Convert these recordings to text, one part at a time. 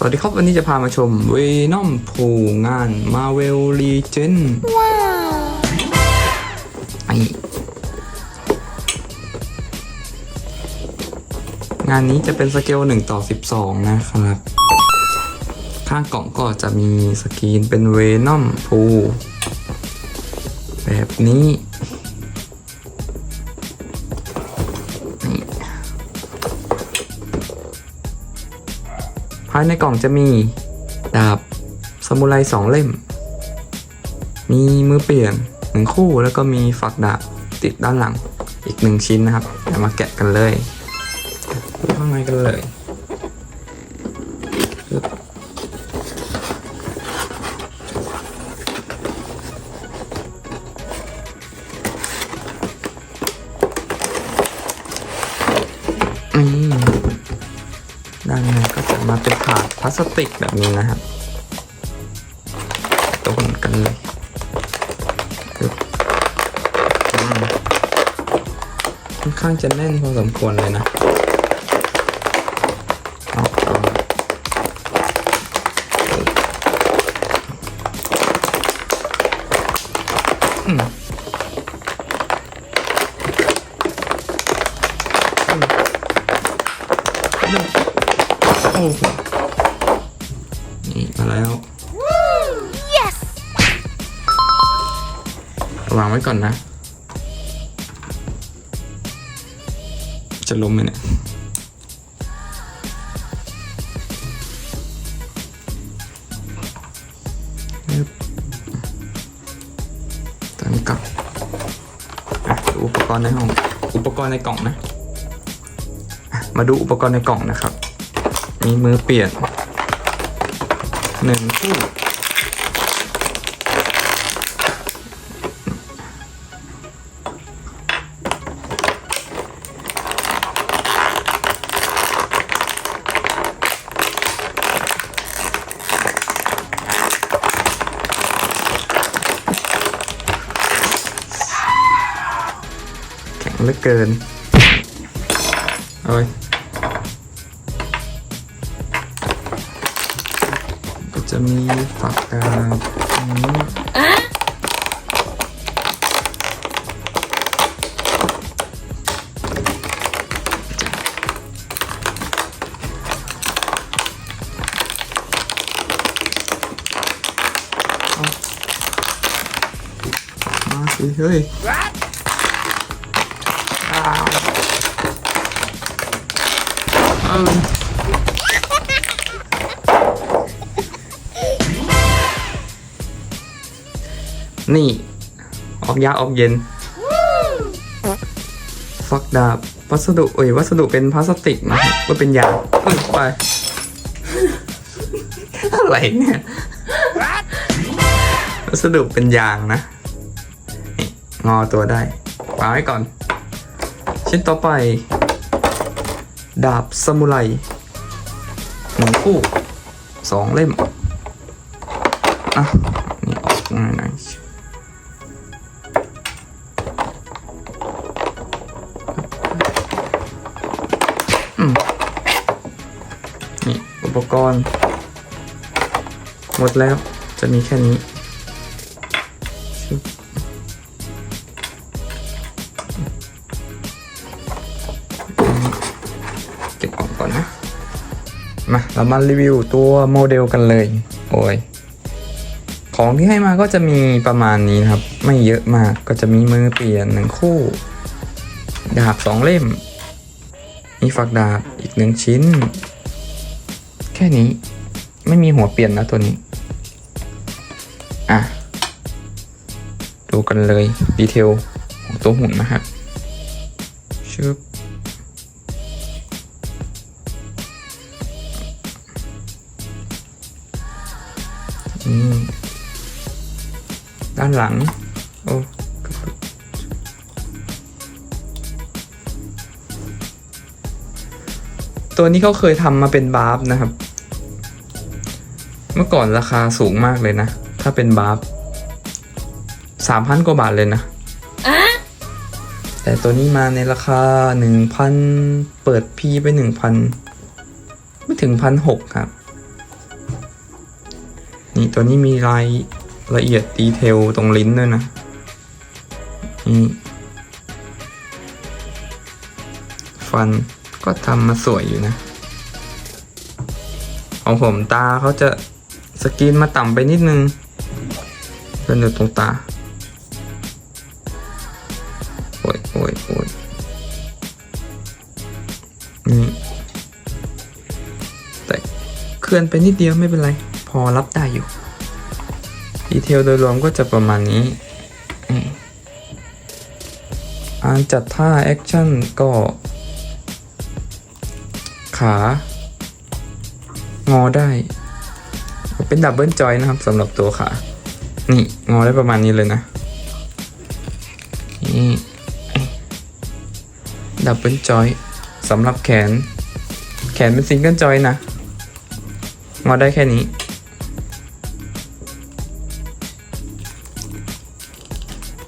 สวัสดีครับ วันนี้จะพามาชมเวนอมผูงาน Marvel Legend ว้าวไองานนี้จะเป็นสเกล1ต่อ 12 นะครับ ข้างกล่องก็จะมีสกรีนเป็นเวนอมพูแบบนี้ายในกล่องจะมีดาบสมุไรสองเล่ม มีมือเปลี่ยนหนึ่งคู่แล้วก็มีฝักดาบติดด้านหลังอีกหนึ่งชิ้นนะครับเดี๋ยวมาแกะกันเลยดูข้างในกันเลย พลาสติกแบบนี้นะครับตัวเหมือนกันเลยอืมค่อนข้างจะแน่นพอสมควรเลยนะ ก่อนนะ จะล้มไหมเนี่ยตอนนี้ก่องอะดูอุปกรณ์ในห้อง อุปกรณ์ในกล่องนะ มาดูอุปกรณ์ในกล่องนะครับ มีมือเปลี่ยนหนึ่งคู่ เหลือเกินเอ้ยก็จะมีฝักดาบอันนี้เอามาสิเฮ้ย นี่ ออกยาออกเย็น ฟักดาบวัสดุเอ้ยวัสดุเป็นพลาสติกนะครับก็เป็นยางเอ้ยไป อะไรเนี่ย วัสดุเป็นยางนะงอตัวได้วางไว้ก่อน ชิ้นต่อไป ดาบซามูไรหนึ่งคู่สองเล่ม อะ นี่ออกง่ายหน่อยนี่ อุปกรณ์ หมดแล้วจะมีแค่นี้ มาเรามารีวิวตัวโมเดลกันเลย โอ้ย ของที่ให้มาก็จะมีประมาณนี้นะครับ ไม่เยอะมากก็จะมีมือเปลี่ยนหนึ่งคู่ ดาบสองเล่ม มีฝักดาบอีกหนึ่งชิ้น แค่นี้ไม่มีหัวเปลี่ยนนะตัวนี้ อะ ดูกันเลยดีเทลของตัวหุ่นนะครับชึบ ด้านหลัง โอ้กระตุกตัวนี้เขาเคยทำมาเป็นบาร์ฟนะครับ เมื่อก่อนราคาสูงมากเลยนะ ถ้าเป็นบาร์ฟสามพันกว่าบาทเลยนะแต่ตัวนี้มาในราคาหนึ่งพันเปิดพีไปหนึ่งพันไม่ถึงพันหกครับ นี่ตัวนี้มีรายละเอียดดีเทลตรงลิ้นด้วยนะ นี่ ฟันก็ทำมาสวยอยู่นะ ของผมตาเขาจะสกรีนมาต่ำไปนิดนึงเป็นอยู่ตรงตา โอ้ยโอ้ยโอ้ยนี่แต่เคลื่อนไปนิดเดียวไม่เป็นไร พอรับได้อยู่ ดีเทลโดยรวมก็จะประมาณนี้อืมการจัดท่าแอคชั่นก็ ขางอได้ เป็นดับเบิลจอยนะครับสำหรับตัวขา นี่ งอได้ประมาณนี้เลยนะนี่ดับเบิลจอยสำหรับแขน แขนเป็นซิงเกิลจอยนะ งอได้แค่นี้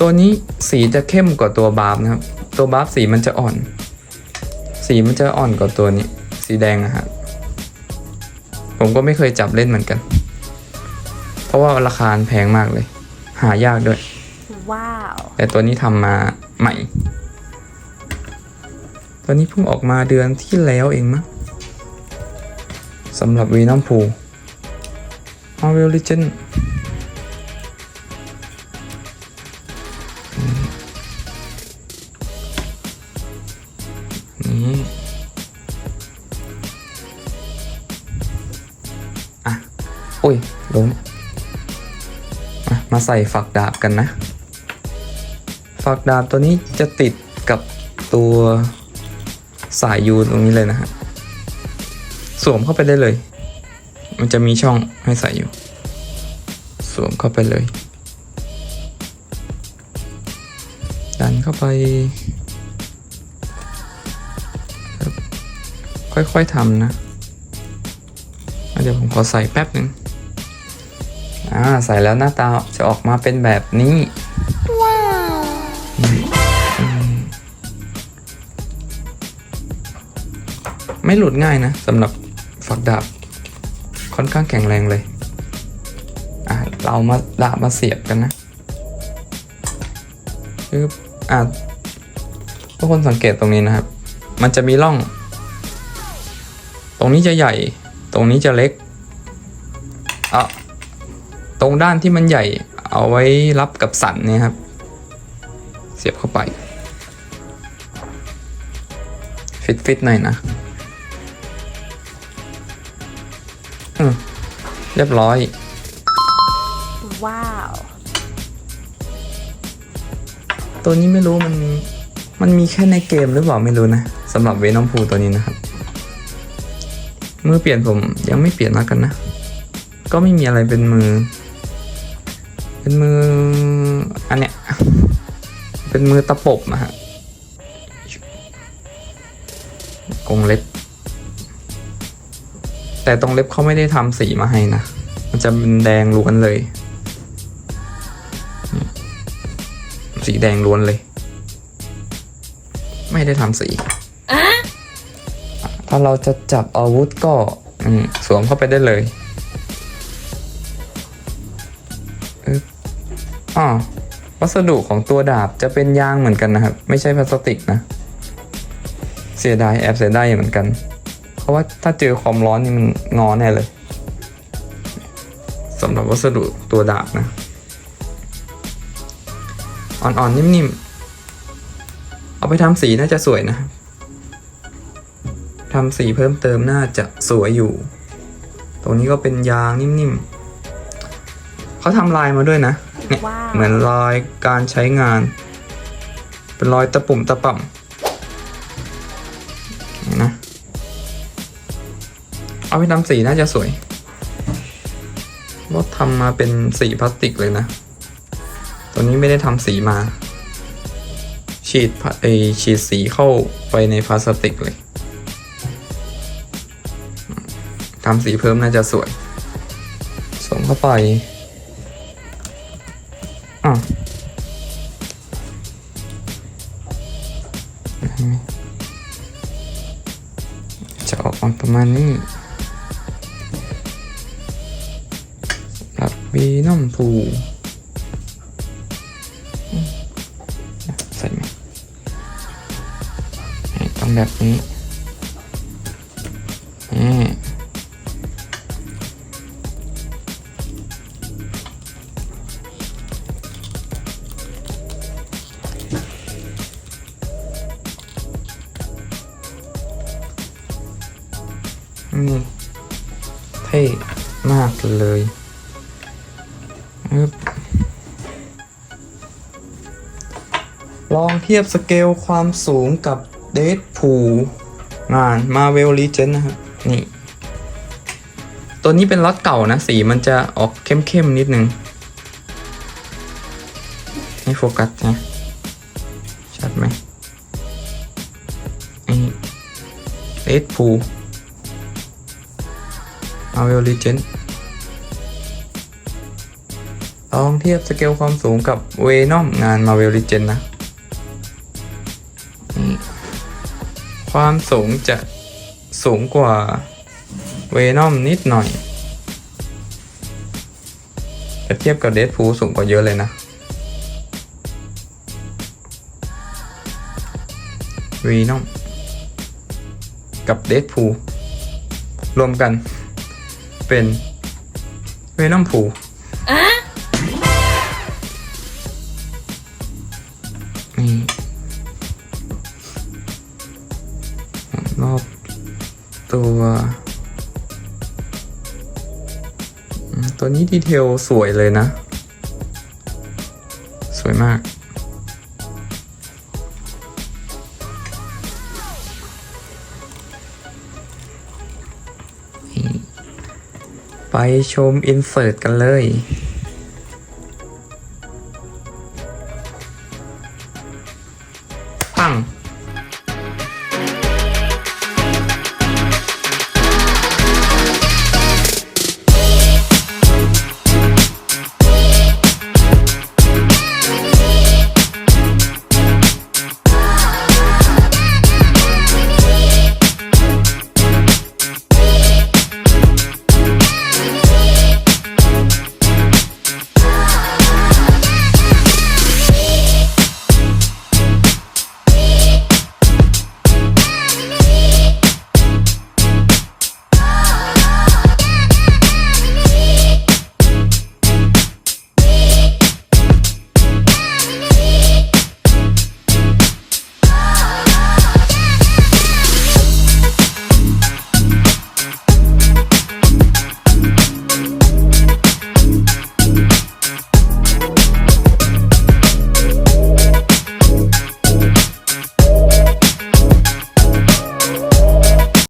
ตัวนี้สีจะเข้มกว่าตัวบาร์บนะครับ ตัวบาร์บสีมันจะอ่อน สีมันจะอ่อนกว่าตัวนี้ สีแดงอะฮะผมก็ไม่เคยจับเล่นเหมือนกัน เพราะว่าราคาแพงมากเลย หายากด้วย Wow. แต่ตัวนี้ทำมาใหม่ ตัวนี้เพิ่งออกมาเดือนที่แล้วเองมั้งสำหรับวีนัมพู Marvel Legend นี่ ล้มาใส่ฝักดาบกันนะ ฝักดาบตัวนี้จะติดกับตัวสายยูตรงนี้เลยนะฮะ สวมเข้าไปได้เลย มันจะมีช่องให้ใส่อยู่ สวมเข้าไปเลย ดันเข้าไป ค่อยๆทำนะ เดี๋ยวผมขอใส่แป๊บหนึ่ง อ่าใส่แล้วหน้าตาจะออกมาเป็นแบบนี้ Wow. ไม่หลุดง่ายนะสำหรับฝักดาบค่อนข้างแข็งแรงเลยอะเรามาดาบมาเสียบกันนะปึ๊บอะทุกคนสังเกตตรงนี้นะครับ มันจะมีร่อง ตรงนี้จะใหญ่ ตรงนี้จะเล็ก รงด้านที่มันใหญ่เอาไว้รับกับสันเนี่ยครับ เสียบเข้าไป ฟิตฟิตๆหน่อยนะอืมเรียบร้อย Wow. ตัวนี้ไม่รู้มัน มันมีแค่ในเกมหรือเปล่าไม่รู้นะสำหรับเวนอมพูตัวนี้นะครับ มือเปลี่ยนผมยังไม่เปลี่ยนแล้วกันนะ ก็ไม่มีอะไรเป็นมือ เป็นมืออันเนี้ยเป็นมือตะปบนะฮะกรงเล็บ แต่ตรงเล็บเขาไม่ได้ทำสีมาให้นะ มันจะเป็นแดงล้วนเลย สีแดงล้วนเลย ไม่ได้ทำสีถ้าเราจะจับอาวุธก็อืมสวมเข้าไปได้เลย อ๋อวัสดุของตัวดาบจะเป็นยางเหมือนกันนะครับ ไม่ใช่พลาสติกนะ เสียดายแอบเสียดายเหมือนกัน เพราะว่าถ้าเจอความร้อนนี่มันงอแน่เลยสำหรับวัสดุตัวดาบนะอ่อนๆนิ่มๆ เอาไปทำสีน่าจะสวยนะทำสีเพิ่มเติมน่าจะสวยอยู่ ตรงนี้ก็เป็นยางนิ่มๆ เขาทำลายมาด้วยนะ ว้าวเหมือนรอยการใช้งาน เป็นรอยตะปุ่มตะป่ำนะ เอาไปทำสีน่าจะสวยว่าทำมาเป็นสีพลาสติกเลยนะ ตัวนี้ไม่ได้ทำสีมา ฉีดไอฉีดสีเข้าไปในพลาสติกเลยทำสีเพิ่มน่าจะสวยส่งเข้าไป จะออกมาประมาณนี้เราวีน้ำผูใส่ไหมต้องแบบนี้ นี่เท่มากเลยอึ๊บลองเทียบสเกลความสูงกับเด p พูงาน Marvel Legends นะครับนี่ ตัวนี้เป็นล็อตเก่านะ สีมันจะออกเข้มๆนิดนึงให้โฟกัสนะชัดไหมนี่เด p พู Marvel Legends ลองเทียบสเกลความสูงกับเวนอมงาน Marvel Legends นะ ความสูงจะสูงกว่าเวนอมนิดหน่อยแต่เทียบกับเด p พูสูงกว่าเยอะเลยนะเวนอมกับเด p พูรวมกัน เป็นเวนอมพูนี่รอบตัวอืมตัวนี้ดีเทลสวยเลยนะ สวยมาก ไปชมอินเสิร์ตกันเลย